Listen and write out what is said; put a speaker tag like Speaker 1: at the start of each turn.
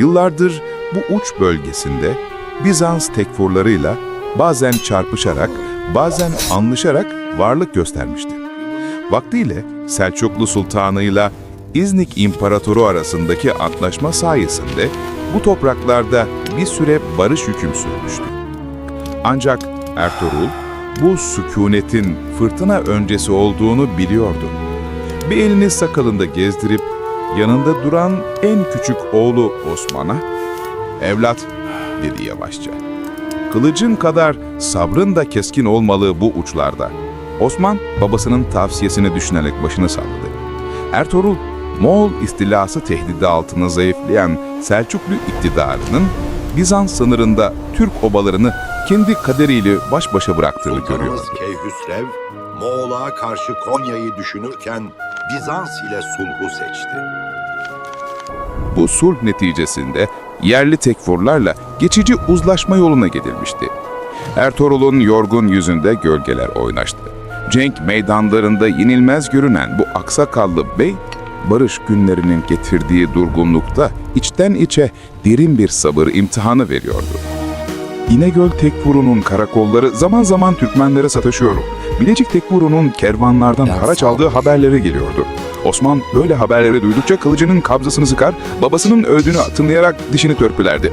Speaker 1: yıllardır bu uç bölgesinde Bizans tekfurlarıyla bazen çarpışarak, bazen anlaşarak varlık göstermişti. Vaktiyle Selçuklu Sultanı'yla İznik İmparatoru arasındaki antlaşma sayesinde bu topraklarda bir süre barış hüküm sürmüştü. Ancak Ertuğrul bu sükunetin fırtına öncesi olduğunu biliyordu. Bir elini sakalında gezdirip yanında duran en küçük oğlu Osman'a "Evlat," dedi yavaşça. Kılıcın kadar sabrın da keskin olmalı bu uçlarda. Osman babasının tavsiyesini düşünerek başını salladı. Ertuğrul, Moğol istilası tehdidi altında zayıflayan Selçuklu iktidarının Bizans sınırında Türk obalarını kendi kaderiyle baş başa bıraktığını görüyordu.
Speaker 2: Sultanımız Keyhüsrev, Moğol'a karşı Konya'yı düşünürken Bizans ile sulhu seçti.
Speaker 1: Bu sulh neticesinde yerli tekfurlarla geçici uzlaşma yoluna gidilmişti. Ertuğrul'un yorgun yüzünde gölgeler oynaştı. Cenk meydanlarında yenilmez görünen bu aksakallı bey, barış günlerinin getirdiği durgunlukta içten içe derin bir sabır imtihanı veriyordu. İnegöl Tekfuru'nun karakolları zaman zaman Türkmenlere sataşıyor. Bilecik Tekfuru'nun kervanlardan haraç aldığı haberleri geliyordu. Osman böyle haberleri duydukça kılıcının kabzasını sıkar, babasının öldüğünü hatırlayarak dişini törpülerdi.